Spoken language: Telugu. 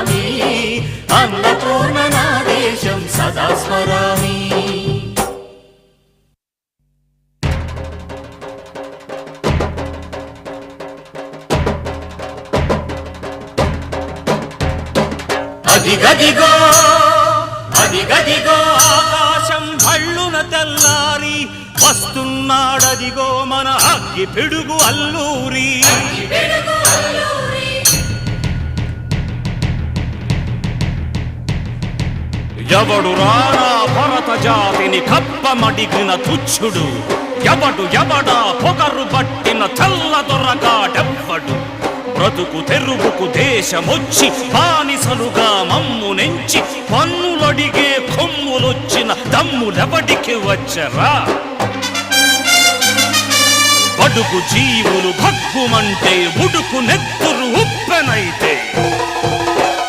స్మరామి అన్నపూర్ణ నా దేశం సదా స్మరామి. అదిగదిగో అదిగదిగో ఆకాశం భళ్ళున తెల్లారి వస్తున్నాడదిగో మన అగ్గి పిడుగు అల్లూరి. ఎవడు రారా భరత జాతిని కప్పమడిగిన తుచ్చుడు? ఎవడు ఎవడా పొగరు పట్టిన తెల్ల దొరగాడెవ్వడు బ్రతుకు తెరువుకు దేశమొచ్చి బానిసలుగా మమ్ము నెంచి పన్నులడిగే కొమ్ములొచ్చిన దమ్ములెవడికి వచ్చరా? బడుగు జీవులు భగ్గుమంటే ఉడుకు నెత్తురు ఉప్పెనైతే